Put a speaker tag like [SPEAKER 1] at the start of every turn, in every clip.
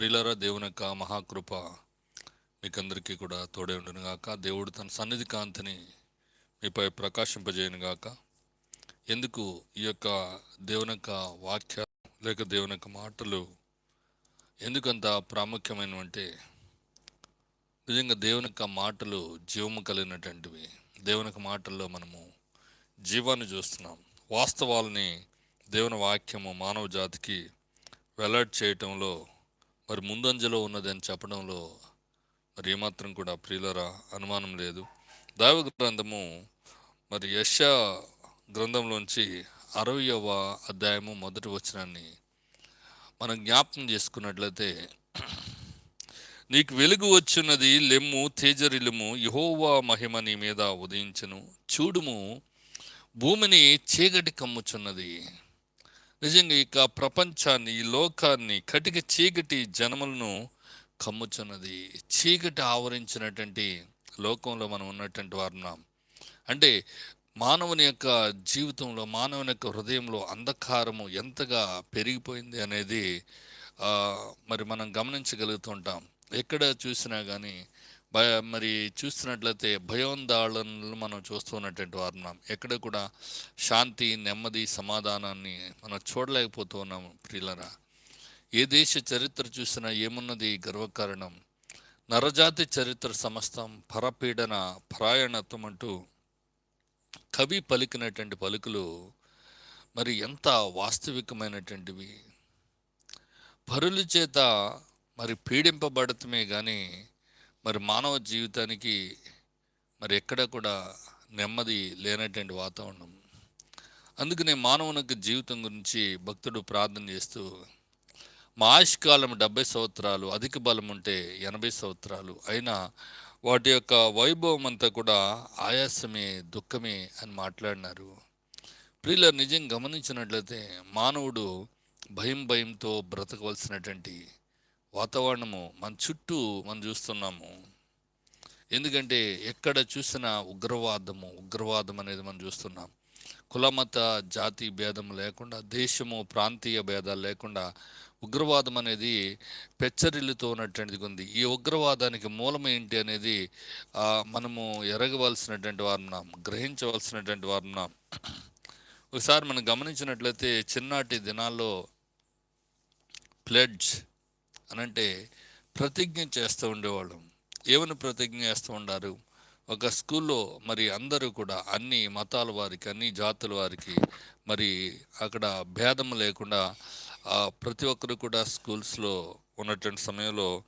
[SPEAKER 1] ప్రియులరా దేవుని యొక్క మహాకృప మీకందరికీ కూడా తోడే ఉండును గాక. దేవుడు తన సన్నిధి కాంతిని మీపై ప్రకాశింపజేయను గాక. ఎందుకు ఈ యొక్క దేవుని యొక్క వాక్య లేక దేవుని యొక్క మాటలు ఎందుకంత ప్రాముఖ్యమైనవంటే నిజంగా దేవుని యొక్క మాటలు జీవము కలిగినటువంటివి. దేవుని యొక్క మాటల్లో మనము జీవాన్ని చూస్తున్నాం. వాస్తవాలని దేవుని వాక్యము మానవ జాతికి వెల్లడి చేయటంలో మరి ముందంజలో ఉన్నదని చెప్పడంలో మరి ఏమాత్రం కూడా ప్రియులరా అనుమానం లేదు. దైవ గ్రంథము మరి యశ గ్రంథంలోంచి అరవయవ అధ్యాయము మొదటి వచనాన్ని మనం జ్ఞాపకం చేసుకున్నట్లయితే నీకు వెలుగు వచ్చినది లెమ్ము తేజరిలుము యహోవా మహిమ నీ మీద ఉదయించను. చూడుము భూమిని చీకటి కమ్ముచున్నది. నిజంగా ఇక ప్రపంచాన్ని ఈ లోకాన్ని కటిక చీకటి జనములను కమ్ముచున్నది. చీకటి ఆవరించినటువంటి లోకంలో మనం ఉన్నటువంటి వారున్నాం. అంటే మానవుని యొక్క జీవితంలో మానవుని యొక్క హృదయంలో అంధకారము ఎంతగా పెరిగిపోయింది అనేది మరి మనం గమనించగలుగుతుంటాం. ఎక్కడ చూసినా కానీ మరి చూస్తున్నట్లయితే భయోందాళనలు మనం చూస్తున్నటువంటి వారున్నాం. ఎక్కడ కూడా శాంతి నెమ్మది సమాధానాన్ని మనం చూడలేకపోతూ ఉన్నాం ప్రియులరా. ఏ దేశ చరిత్ర చూసినా ఏమున్నది గర్వకారణం? నరజాతి చరిత్ర సమస్తం పరపీడన పరాయణత్వం అంటూ కవి పలికినటువంటి పలుకులు మరి ఎంత వాస్తవికమైనటువంటివి? పరుల చేత మరి పీడింపబడటమే కానీ మరి మానవ జీవితానికి మరి ఎక్కడ కూడా నెమ్మది లేనటువంటి వాతావరణం. అందుకనే మానవునికి జీవితం గురించి భక్తుడు ప్రార్థన చేస్తూ మా ఆయుష్కాలం డెబ్బై సంవత్సరాలు అధిక బలం ఉంటే ఎనభై సంవత్సరాలు అయినా వాటి యొక్క వైభవం అంతా కూడా ఆయాసమే దుఃఖమే అని మాట్లాడినారు. ప్రియుల నిజం గమనించినట్లయితే మానవుడు భయం భయంతో బ్రతకవలసినటువంటి వాతావరణము మన చుట్టూ మనం చూస్తున్నాము. ఎందుకంటే ఎక్కడ చూసినా ఉగ్రవాదము ఉగ్రవాదం అనేది మనం చూస్తున్నాం. కులమత జాతి భేదం లేకుండా దేశము ప్రాంతీయ భేదాలు లేకుండా ఉగ్రవాదం అనేది పెచ్చరిల్లుతో ఉన్నటువంటిది ఉంది. ఈ ఉగ్రవాదానికి మూలం ఏంటి అనేది మనము ఎరగవలసినటువంటి వారున్నాం గ్రహించవలసినటువంటి వారున్నాం ఒకసారి మనం గమనించినట్లయితే చిన్నాటి దినాల్లో ప్లెడ్జ్ అనంటే ప్రతిజ్ఞ చేస్తూ ఉండేవాళ్ళం. ఏమని ప్రతిజ్ఞ చేస్తూ ఉండారు? ఒక స్కూల్లో మరి అందరూ కూడా అన్ని మతాల వారికి అన్ని జాతుల వారికి మరి అక్కడ భేదం లేకుండా ప్రతి ఒక్కరు కూడా స్కూల్స్లో ఉన్నటువంటి సమయంలో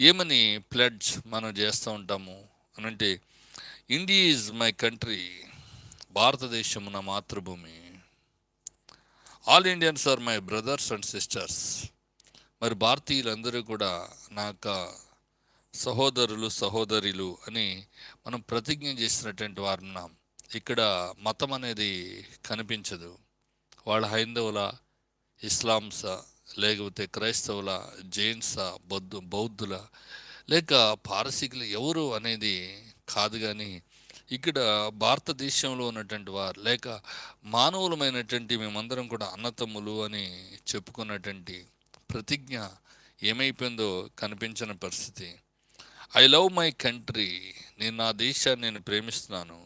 [SPEAKER 1] ఏమని ప్లెడ్జ్ మనం చేస్తూ ఉంటాము? అనంటే ఇండియా ఈజ్ మై కంట్రీ భారతదేశం నా మాతృభూమి. All Indians are my brothers and sisters. మరి భారతీయులందరూ కూడా నా యొక్క సహోదరులు సహోదరులు అని మనం ప్రతిజ్ఞ చేసినటువంటి వారు ఉన్నాం. ఇక్కడ మతం అనేది కనిపించదు. వాళ్ళ హైందవుల ఇస్లాంసా లేకపోతే క్రైస్తవుల జైన్సా బౌద్ధ బౌద్ధుల లేక పారసీకులు ఎవరు అనేది కాదు కానీ ఇక్కడ భారతదేశంలో ఉన్నటువంటి వారు లేక మానవులమైనటువంటి మేమందరం కూడా అన్నతమ్ములు అని చెప్పుకున్నటువంటి ప్రతిజ్ఞ ఏమైపోయిందో కనిపించిన పరిస్థితి. ఐ లవ్ మై కంట్రీ నేను నా దేశాన్ని నేను ప్రేమిస్తున్నాను.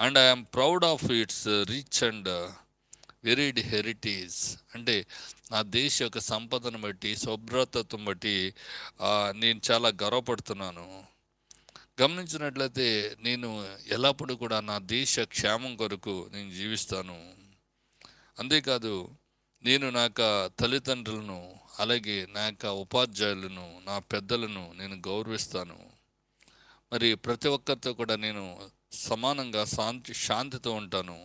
[SPEAKER 1] And I'm proud of its rich and varied heritage అంటే నా దేశ యొక్క సంపదను బట్టి శుభ్రతత్వం బట్టి నేను చాలా గర్వపడుతున్నాను. గమనించినట్లయితే నేను ఎల్లప్పుడూ కూడా నా దేశ క్షేమం కొరకు నేను జీవిస్తాను. అంతేకాదు నేను నా యొక్క తల్లిదండ్రులను అలాగే నా యొక్క ఉపాధ్యాయులను నా పెద్దలను నేను గౌరవిస్తాను. మరి ప్రతి ఒక్కరితో కూడా నేను సమానంగా శాంతి శాంతితో ఉంటాను.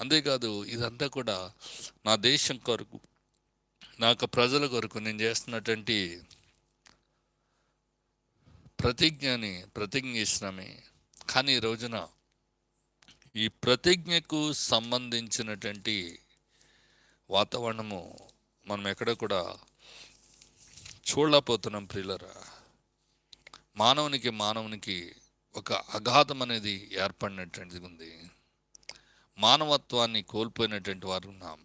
[SPEAKER 1] అంతేకాదు ఇదంతా కూడా నా దేశం కొరకు నా యొక్క ప్రజల కొరకు నేను చేస్తున్నటువంటి ప్రతిజ్ఞని ప్రతిజ్ఞ ఇస్తున్నామే కానీ ఈ రోజున ఈ ప్రతిజ్ఞకు సంబంధించినటువంటి వాతావరణము మనం ఎక్కడ కూడా చూడలేకపోతున్నాం ప్రియులరా. మానవునికి మానవునికి ఒక అగాధం అనేది ఏర్పడినటువంటిది ఉంది. మానవత్వాన్ని కోల్పోయినటువంటి వారు ఉన్నాం.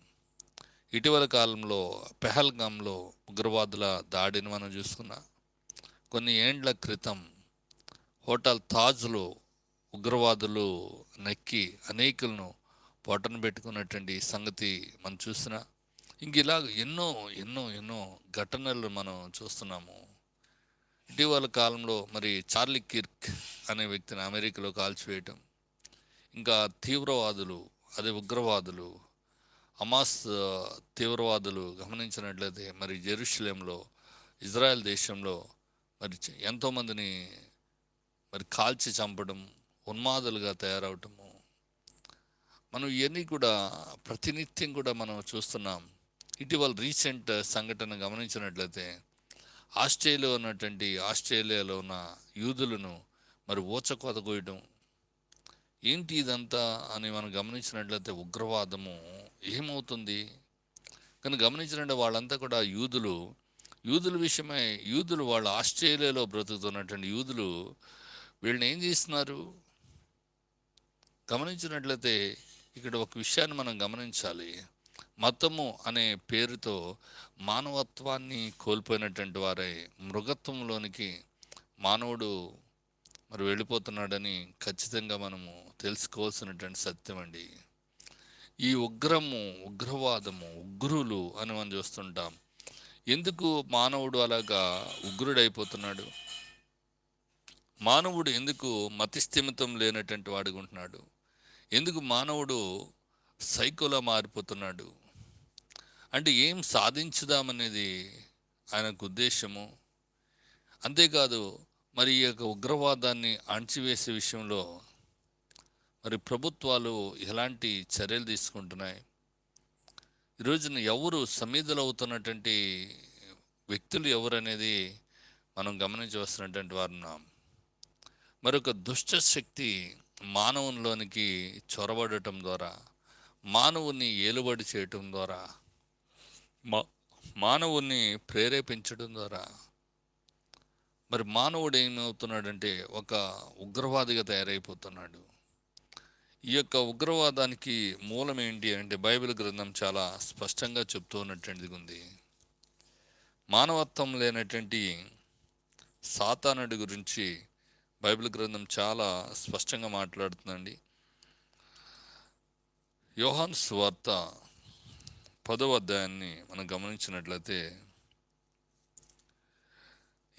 [SPEAKER 1] ఇటీవల కాలంలో పెహల్గాంలో ఉగ్రవాదుల దాడిని మనం చూసుకున్నా కొన్ని ఏండ్ల క్రితం హోటల్ తాజ్లో ఉగ్రవాదులు నక్కి అనేకులను పొట్టను పెట్టుకున్నటువంటి సంగతి మనం చూస్తున్నా. ఇంక ఇలా ఎన్నో ఎన్నో ఎన్నో ఘటనలు మనం చూస్తున్నాము. ఇటీవల కాలంలో మరి చార్లీ కిర్క్ అనే వ్యక్తిని అమెరికాలో కాల్చివేయటం ఇంకా తీవ్రవాదులు అదే ఉగ్రవాదులు హమాస్ తీవ్రవాదులు గమనించినట్లయితే మరి జెరూషలేంలో ఇజ్రాయెల్ దేశంలో మరి ఎంతోమందిని మరి కాల్చి చంపడం ఉన్మాదులుగా తయారవటం మనం ఇవన్నీ కూడా ప్రతినిత్యం కూడా మనం చూస్తున్నాం. ఇటీవల రీసెంట్ సంఘటన గమనించినట్లయితే ఆస్ట్రేలియా ఉన్నటువంటి ఆస్ట్రేలియాలో ఉన్న యూదులను మరి ఊచకోత కోయడం ఏంటి ఇదంతా అని మనం గమనించినట్లయితే ఉగ్రవాదము ఏమవుతుంది? కానీ గమనించినట్టు వాళ్ళంతా కూడా యూదులు యూదుల విషయమై యూదులు వాళ్ళు ఆస్ట్రేలియాలో బ్రతుకుతున్నటువంటి యూదులు వీళ్ళని ఏం చేస్తున్నారు? గమనించినట్లయితే ఇక్కడ ఒక విషయాన్ని మనం గమనించాలి. మతము అనే పేరుతో మానవత్వాన్ని కోల్పోయినటువంటి వారై మృగత్వంలోనికి మానవుడు మరి వెళ్ళిపోతున్నాడని ఖచ్చితంగా మనము తెలుసుకోవాల్సినటువంటి సత్యం అండి. ఈ ఉగ్రము ఉగ్రవాదము ఉగ్రులు అని మనం చూస్తుంటాం. ఎందుకు మానవుడు అలాగా ఉగ్రుడైపోతున్నాడు? మానవుడు ఎందుకు మతిస్థిమితం లేనటువంటి వాడుకుంటున్నాడు ఎందుకు మానవుడు సైకోలా మారిపోతున్నాడు? అంటే ఏం సాధించుదామనేది ఆయనకు ఉద్దేశము. అంతేకాదు మరి ఈ యొక్క ఉగ్రవాదాన్ని అణచివేసే విషయంలో మరి ప్రభుత్వాలు ఎలాంటి చర్యలు తీసుకుంటున్నాయి? ఈ రోజున ఎవరు సమీధులు అవుతున్నటువంటి వ్యక్తులు ఎవరు అనేది మనం గమనించవలసినటువంటి వారు ఉన్నాం. మరొక దుష్ట శక్తి మానవునిలోనికి చొరబడటం ద్వారా మానవుని ఏలుబడి చేయటం ద్వారా మా మానవుని ప్రేరేపించడం ద్వారా. మరి మానవుడు ఏమవుతున్నాడంటే ఒక ఉగ్రవాదిగా తయారైపోతున్నాడు. ఈ యొక్క ఉగ్రవాదానికి మూలం ఏంటి అంటే బైబిల్ గ్రంథం చాలా స్పష్టంగా చెప్తూ ఉన్నటువంటిది ఉంది. మానవత్వం లేనటువంటి సాతానుడి గురించి బైబిల్ గ్రంథం చాలా స్పష్టంగా మాట్లాడుతుందండి. యోహాన్ స్వార్త పదవ అధ్యాయాన్ని మనం గమనించినట్లయితే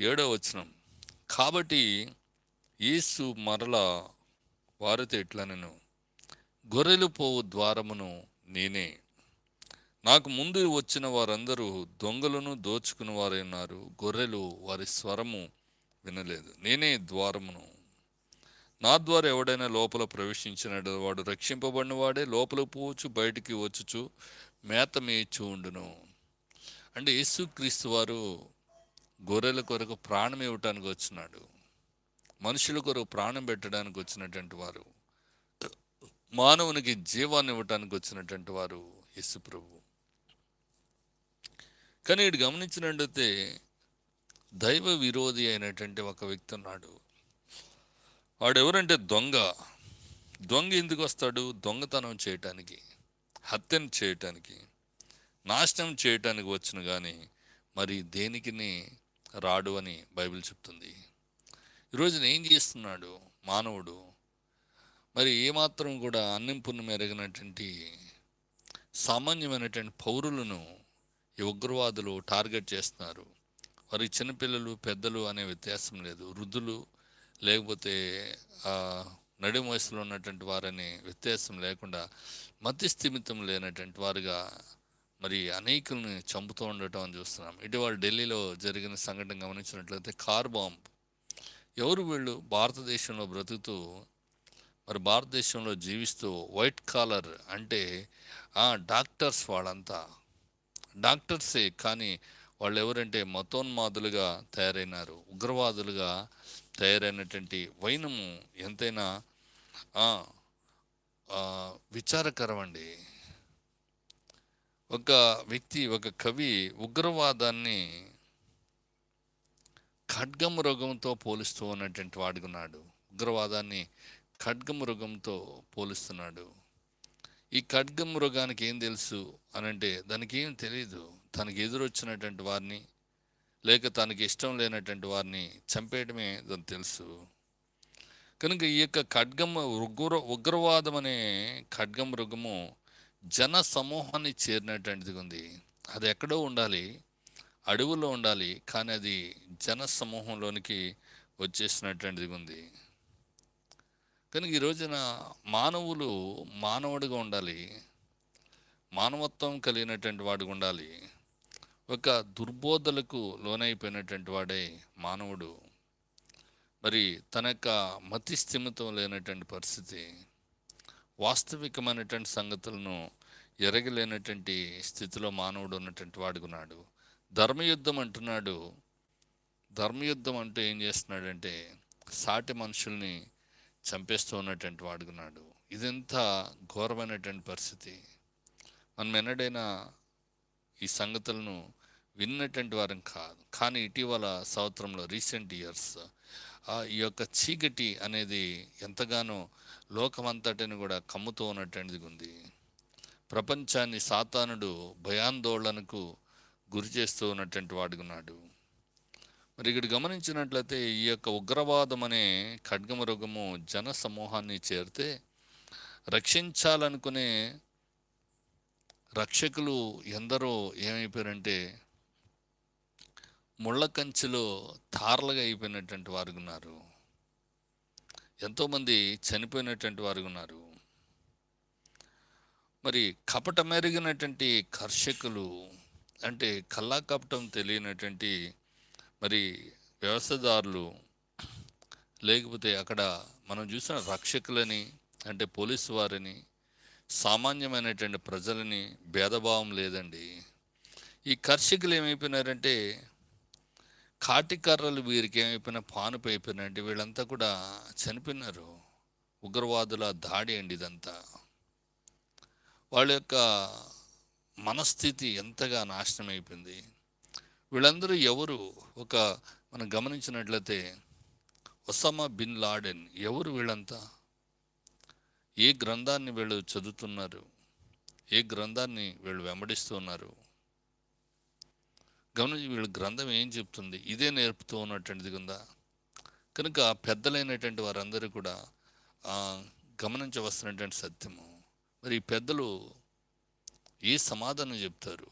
[SPEAKER 1] ఏడవ వచనం కాబట్టి యేసు మరల వారితో ఇట్లా నేను గొర్రెలు పోవు ద్వారమును నేనే. నాకు ముందు వచ్చిన వారందరూ దొంగలను దోచుకుని వారై ఉన్నారు. గొర్రెలు వారి స్వరము వినలేదు. నేనే ద్వారమును. నా ద్వారా ఎవడైనా లోపల ప్రవేశించిన వాడు రక్షింపబడిన వాడే లోపల పోవచ్చు బయటికి వచ్చుచు మేత మేయచ్చు ఉండును. అంటే యేసుక్రీస్తు వారు గొర్రెల కొరకు ప్రాణం ఇవ్వటానికి వచ్చినాడు. మనుషుల కొరకు ప్రాణం పెట్టడానికి వచ్చినటువంటి వారు మానవునికి జీవాన్ని ఇవ్వటానికి వచ్చినటువంటి వారు యేసు ప్రభు. కానీ ఇటు గమనించినట్టయితే దైవ విరోధి అయినటువంటి ఒక వ్యక్తి ఉన్నాడు. వాడు ఎవరంటే దొంగ. దొంగ ఎందుకు వస్తాడు? దొంగతనం చేయటానికి హత్యను చేయటానికి నాశనం చేయటానికి వచ్చిన కానీ మరి దేనికిని రాడు అని బైబిల్ చెప్తుంది. ఈరోజు ఏం చేస్తున్నాడు? మానవుడు. మరి ఏమాత్రం కూడా అన్నింపును మెరగినటువంటి సామాన్యమైనటువంటి పౌరులను ఈ ఉగ్రవాదులు టార్గెట్ చేస్తున్నారు. వారి చిన్నపిల్లలు పెద్దలు అనే వ్యత్యాసం లేదు. వృద్ధులు లేకపోతే ఆ, నడుము వయసులో ఉన్నటువంటి వారని వ్యత్యాసం లేకుండా మతి స్థిమితం లేనటువంటి వారుగా మరి అనేకుల్ని చంపుతూ ఉండటం అని చూస్తున్నాం. ఇటీవల ఢిల్లీలో జరిగిన సంఘటన గమనించినట్లయితే కార్ బాంబ్. ఎవరు వీళ్ళు? భారతదేశంలో బ్రతుకుతూ మరి భారతదేశంలో జీవిస్తూ వైట్ కాలర్ అంటే ఆ, డాక్టర్స్ వాళ్ళంతా. డాక్టర్సే కానీ వాళ్ళు ఎవరంటే మతోన్మాదులుగా తయారైనారు ఉగ్రవాదులుగా తయారైనటువంటి వైనము ఎంతైనా విచారకరం అండి ఒక వ్యక్తి ఒక కవి ఉగ్రవాదాన్ని ఖడ్గమృగంతో పోలుస్తూ ఉన్నటువంటి వాడుకున్నాడు ఉగ్రవాదాన్ని ఖడ్గమృగంతో పోలుస్తున్నాడు. ఈ ఖడ్గమృగానికి ఏం తెలుసు అని అంటే దానికి ఏం తెలియదు తనకి ఎదురొచ్చినటువంటి వారిని లేక తనకి ఇష్టం లేనటువంటి వారిని చంపేయడమే దాని తెలుసు. కనుక ఈ యొక్క ఖడ్గం ఉగ్ర ఉగ్రవాదం అనే ఖడ్గం మృగము జన సమూహాన్ని చేరినటువంటిది ఉంది. అది ఎక్కడో ఉండాలి అడవుల్లో ఉండాలి కానీ అది జన సమూహంలోనికి వచ్చేసినటువంటిది ఉంది. కనుక ఈ రోజున మానవులు మానవుడిగా ఉండాలి మానవత్వం కలిగినటువంటి వాడిగా ఉండాలి. ఒక దుర్బోధలకు లోనైపోయినటువంటి వాడే మానవుడు. మరి తన యొక్క మతి స్థిమితం లేనటువంటి పరిస్థితి వాస్తవికమైనటువంటి సంగతులను ఎరగలేనటువంటి స్థితిలో మానవుడు ఉన్నటువంటి వాడుకున్నాడు ధర్మయుద్ధం అంటున్నాడు. ధర్మయుద్ధం అంటూ ఏం చేస్తున్నాడంటే సాటి మనుషుల్ని చంపేస్తూ ఉన్నటువంటి వాడుకున్నాడు ఇదెంత ఘోరమైనటువంటి పరిస్థితి. మనం ఎన్నడైనా ఈ సంగతులను విన్నటువంటి వారం కాదు. కానీ ఇటీవల సంవత్సరంలో రీసెంట్ ఇయర్స్ ఈ యొక్క చీకటి అనేది ఎంతగానో లోకమంతటిని కూడా కమ్ముతూ ఉన్నటువంటిది ఉంది. ప్రపంచాన్ని సాతానుడు భయాందోళనకు గురి చేస్తూ ఉన్నటువంటి వాడుకున్నాడు మరి ఇక్కడ గమనించినట్లయితే ఈ యొక్క ఉగ్రవాదం అనే ఖడ్గమృగము జన సమూహాన్ని చేరితే రక్షించాలనుకునే రక్షకులు ఎందరో ఏమైపోయారంటే ముళ్ళ కంచెలో తారలుగా అయిపోయినటువంటి వారు ఉన్నారు. ఎంతోమంది చనిపోయినటువంటి వారు ఉన్నారు. మరి కపట మెరిగినటువంటి కర్షకులు అంటే కల్లా కపటం తెలియనటువంటి మరి వ్యవస్థదారులు లేకపోతే అక్కడ మనం చూసిన రక్షకులని అంటే పోలీసు వారిని సామాన్యమైనటువంటి ప్రజలని భేదభావం లేదండి. ఈ కర్షకులు ఏమైపోయినారంటే కాటికర్రలు వీరికి ఏమైపోయినా పానుపు అయిపోయినండి వీళ్ళంతా కూడా చనిపోయినారు. ఉగ్రవాదుల దాడి అండి ఇదంతా. వాళ్ళ యొక్క మనస్థితి ఎంతగా నాశనం అయిపోయింది. వీళ్ళందరూ ఎవరు? ఒక మనం గమనించినట్లయితే ఒసామా బిన్ లాడెన్ ఎవరు వీళ్ళంతా? ఏ గ్రంథాన్ని వీళ్ళు చదువుతున్నారు? ఏ గ్రంథాన్ని వీళ్ళు వెంబడిస్తున్నారు గమనించి వీళ్ళ గ్రంథం ఏం చెప్తుంది? ఇదే నేర్పుతూ ఉన్నటువంటిది ఉందా? కనుక పెద్దలైనటువంటి వారందరూ కూడా గమనించవలసినటువంటి సత్యము. మరి పెద్దలు ఏ సమాధానం చెప్తారు?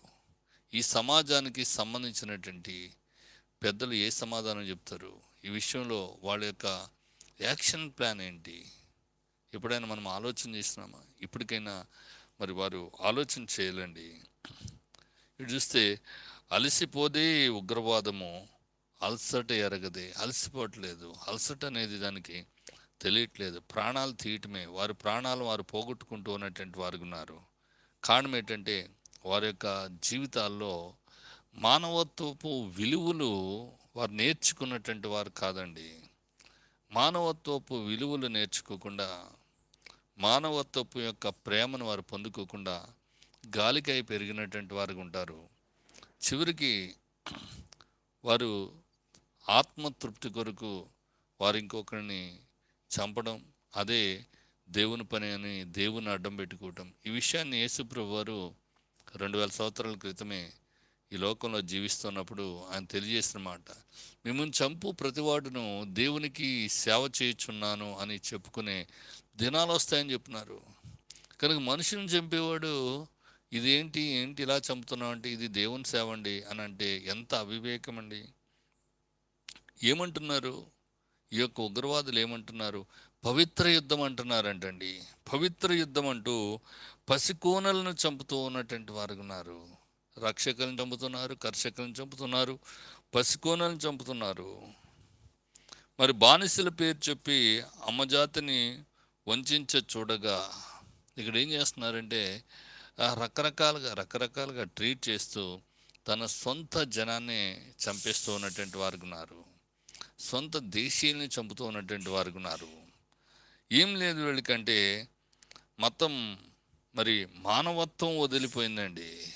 [SPEAKER 1] ఈ సమాజానికి సంబంధించినటువంటి పెద్దలు ఏ సమాధానం చెప్తారు? ఈ విషయంలో వాళ్ళ యొక్క యాక్షన్ ప్లాన్ ఏంటి? ఎప్పుడైనా మనం ఆలోచన చేసినామా? ఇప్పటికైనా మరి వారు ఆలోచన చేయాలండి. ఇటు చూస్తే అలసిపోదే ఉగ్రవాదము అలసట ఎరగదే. అలసిపోవట్లేదు. అలసట అనేది దానికి తెలియట్లేదు. ప్రాణాలు తీయటమే. వారి ప్రాణాలు వారు పోగొట్టుకుంటూ ఉన్నటువంటి వారు ఉన్నారు. కారణం ఏంటంటే వారి యొక్క జీవితాల్లో మానవత్వపు విలువలు వారు నేర్చుకున్నటువంటి వారు కాదండి. మానవత్వపు విలువలు నేర్చుకోకుండా మానవత్వపు యొక్క ప్రేమను వారు పొందుకోకుండా గాలికై పెరిగినటువంటి వారు ఉంటారు. చివరికి వారు ఆత్మతృప్తి కొరకు వారు ఇంకొకరిని చంపడం అదే దేవుని పని అని దేవుని అడ్డం పెట్టుకోవటం. ఈ విషయాన్ని యేసుప్రభు వారు రెండు వేల సంవత్సరాల క్రితమే ఈ లోకంలో జీవిస్తున్నప్పుడు ఆయన తెలియజేసిన మాట. మిమ్మల్ని చంపు ప్రతివాడును దేవునికి సేవ చేయుచున్నాను అని చెప్పుకునే దినాలు వస్తాయని చెప్పినారు. కనుక మనుషులను చంపేవాడు ఇదేంటి ఏంటి ఇలా చంపుతున్నావు అంటే ఇది దేవుని సేవ అండి అని అంటే ఎంత అవివేకం అండి. ఏమంటున్నారు? ఈ యొక్క ఉగ్రవాదులు ఏమంటున్నారు? పవిత్ర యుద్ధం అంటున్నారంటండి. పవిత్ర యుద్ధం అంటూ పసికోనలను చంపుతూ ఉన్నటువంటి వారు ఉన్నారు. రక్షకులను చంపుతున్నారు కర్షకులను చంపుతున్నారు పసికోనలను చంపుతున్నారు. మరి బానిసల పేరు చెప్పి అమ్మజాతిని వంచ చూడగా ఇక్కడ ఏం చేస్తున్నారంటే రకరకాలుగా రకరకాలుగా ట్రీట్ చేస్తూ తన సొంత జనాన్ని చంపేస్తూ ఉన్నటువంటి వారు ఉన్నారు. సొంత దేశీయుల్ని చంపుతూ ఉన్నటువంటి వారు ఉన్నారు. ఏం లేదు వీళ్ళకంటే మతం మరి మానవత్వం వదిలిపోయిందండి.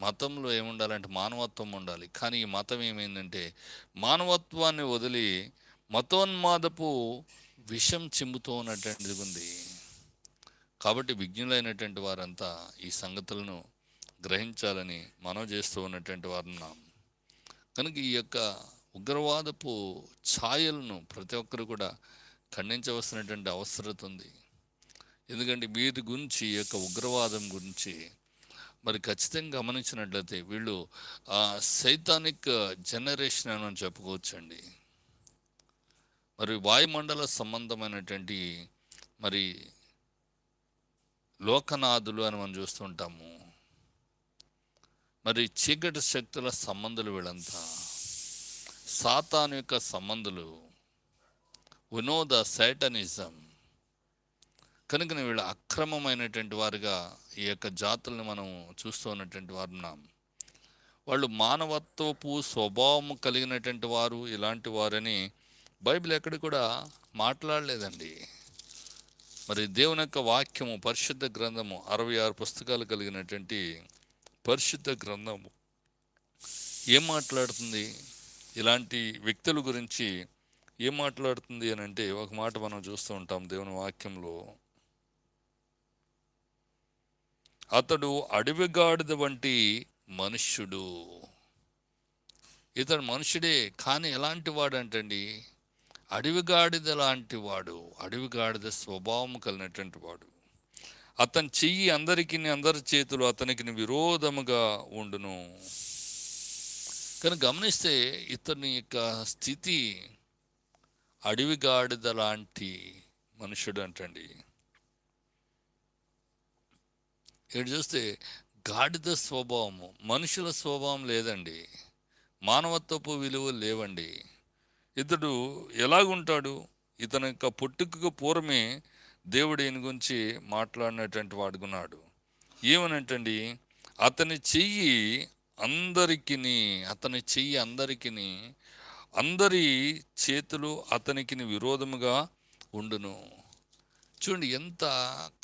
[SPEAKER 1] మతంలో ఏముండాలంటే మానవత్వం ఉండాలి. కానీ ఈ మతం ఏమైందంటే మానవత్వాన్ని వదిలి మతోన్మాదపు విషం చిమ్ముతూ ఉన్నటువంటిది ఉంది. కాబట్టి విజ్ఞులైనటువంటి వారంతా ఈ సంగతులను గ్రహించాలని మనం చేస్తూ ఉన్నటువంటి వారున్నాం కనుక ఈ యొక్క ఉగ్రవాదపు ఛాయలను ప్రతి ఒక్కరు కూడా ఖండించవలసినటువంటి అవసరత ఉంది. ఎందుకంటే వీరి గురించి ఈ యొక్క ఉగ్రవాదం గురించి మరి ఖచ్చితంగా గమనించినట్లయితే వీళ్ళు సైతానిక్ జనరేషన్ అని చెప్పుకోవచ్చండి. మరి వాయుమండల సంబంధమైనటువంటి మరి లోకనాథులు అని మనం చూస్తుంటాము. మరి చీకటి శక్తుల సంబంధులు వీళ్ళంతా. సాతాను యొక్క సంబంధులు. వినోద సైటనిజం. కనుక వీళ్ళు అక్రమమైనటువంటి వారుగా ఈ యొక్క జాతులను మనం చూస్తూ ఉన్నటువంటి వారు ఉన్నాం. వాళ్ళు మానవత్వపు స్వభావం కలిగినటువంటి వారు ఇలాంటి వారని బైబిల్ ఎక్కడ కూడా మాట్లాడలేదండి. మరి దేవుని యొక్క వాక్యము పరిశుద్ధ గ్రంథము అరవై ఆరు పుస్తకాలు కలిగినటువంటి పరిశుద్ధ గ్రంథము. ఏం మాట్లాడుతుంది? ఇలాంటి వ్యక్తుల గురించి ఏం మాట్లాడుతుంది అని అంటే ఒక మాట మనం చూస్తూ ఉంటాం దేవుని వాక్యంలో. అతడు అడవిగాడిద వంటి మనుష్యుడు. ఇతడు మనుషుడే కానీ ఎలాంటి వాడు అంటండి అడవిగాడిద లాంటి వాడు అడవిగాడిద స్వభావం కలిగినటువంటి వాడు. అతని చెయ్యి అందరికి అందరి చేతులు అతనికి విరోధముగా ఉండును. కానీ గమనిస్తే ఇతని యొక్క స్థితి అడవిగాడిద లాంటి మనుషుడు అంటండి. ఇక్కడ చూస్తే గాడిద స్వభావము మనుషుల స్వభావం లేదండి. మానవత్వపు విలువలు లేవండి. ఇతడు ఎలాగుంటాడు? ఇతని యొక్క పుట్టుకకు పూర్వమే దేవుడు ఈయన గురించి మాట్లాడినటువంటి వాడుకున్నాడు ఏమనంటండి? అతని చెయ్యి అందరికి అతని చెయ్యి అందరికి అందరి చేతులు అతనికి విరోధముగా ఉండును. చూడండి ఎంత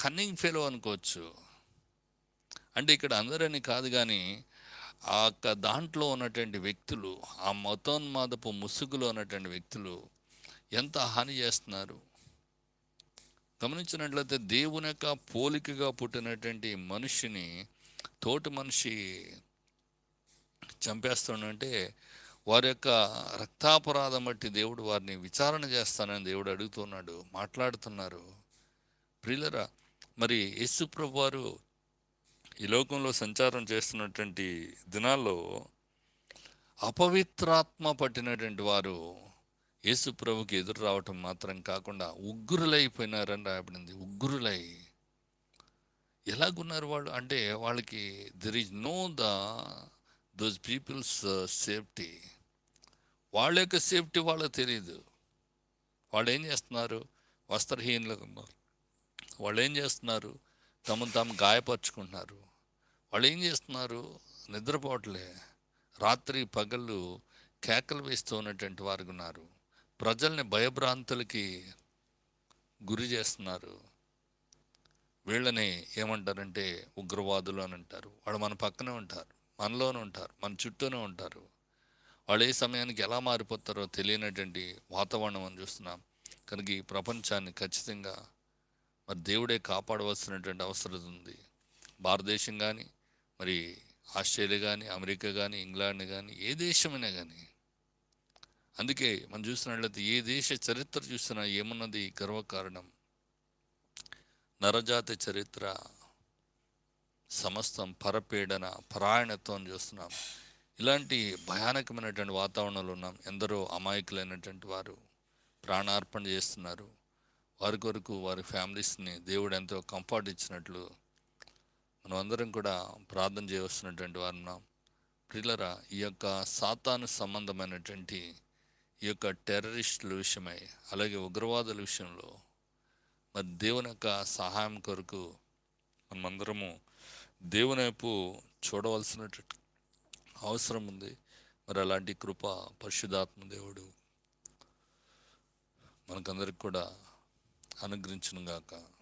[SPEAKER 1] కన్నింగ్ ఫెలో అనుకోవచ్చు. అంటే ఇక్కడ అందరని కాదు కానీ ఆ యొక్క దాంట్లో ఉన్నటువంటి వ్యక్తులు ఆ మతోన్మాదపు ముసుగులో ఉన్నటువంటి వ్యక్తులు ఎంత హాని చేస్తున్నారు? గమనించినట్లయితే దేవుని యొక్క పోలికగా పుట్టినటువంటి మనిషిని తోటి మనిషి చంపేస్తుండంటే వారి యొక్క రక్తాపరాధం బట్టి దేవుడు వారిని విచారణ చేస్తానని దేవుడు అడుగుతున్నాడు మాట్లాడుతున్నారు. ప్రియులరా మరి యేసుప్రభు వారు ఈ లోకంలో సంచారం చేస్తున్నటువంటి దినాల్లో అపవిత్రాత్మ పట్టినటువంటి వారు యేసు ప్రభుకి ఎదురు రావటం మాత్రం కాకుండా ఉగ్రులైపోయినారని రాయబడింది. ఉగ్రులై. ఎలాగున్నారు వాళ్ళు? అంటే వాళ్ళకి there is no the those peoples safety వాళ్ళ యొక్క సేఫ్టీ వాళ్ళకి తెలియదు వాళ్ళు ఏం చేస్తున్నారు? వస్త్రహీనులుగా ఉన్నారు. వాళ్ళు ఏం చేస్తున్నారు? తమను తాము గాయపరుచుకుంటున్నారు. వాళ్ళు ఏం చేస్తున్నారు? నిద్రపోవట్లే. రాత్రి పగళ్ళు కేకలు వేస్తూ ఉన్నటువంటి వారు ఉన్నారు. ప్రజల్ని భయభ్రాంతులకి గురి చేస్తున్నారు. వీళ్ళని ఏమంటారంటే ఉగ్రవాదులు అని అంటారు. వాళ్ళు మన పక్కనే ఉంటారు. మనలోనే ఉంటారు. మన చుట్టూనే ఉంటారు. వాళ్ళు ఏ సమయానికి ఎలా మారిపోతారో తెలియనటువంటి వాతావరణం అని చూస్తున్నాం. కనుక ఈ ప్రపంచాన్ని ఖచ్చితంగా మరి దేవుడే కాపాడవలసినటువంటి అవసరం ఉంది. భారతదేశం కానీ మరి ఆస్ట్రేలియా కానీ అమెరికా కానీ ఇంగ్లాండ్ కానీ ఏ దేశమైనా కానీ అందుకే మనం చూసినట్లయితే ఏ దేశ చరిత్ర చూసినా ఏమున్నది గర్వకారణం? నరజాతి చరిత్ర సమస్తం పరపీడన పరాయణత్వం చూస్తున్నాం. ఇలాంటి భయానకమైనటువంటి వాతావరణంలో ఉన్నాం. ఎందరో అమాయకులైనటువంటి వారు ప్రాణార్పణ చేస్తున్నారు. వారి కొరకు వారి ఫ్యామిలీస్ని దేవుడు ఎంతో కంఫర్ట్ ఇచ్చినట్లు మనం అందరం కూడా ప్రార్థన చేయవలసినటువంటి వారు ఉన్నాం. ప్రిల్లరా ఈ యొక్క సాతాను సంబంధమైనటువంటి ఈ యొక్క టెర్రరిస్టుల విషయమై అలాగే ఉగ్రవాదుల విషయంలో మరి దేవుని యొక్క సహాయం కొరకు మనమందరము దేవుని వైపు చూడవలసిన అవసరం ఉంది. మరి అలాంటి కృప పరిశుధాత్మ దేవుడు మనకందరికి కూడా అనుగ్రహించునుగాక. గాక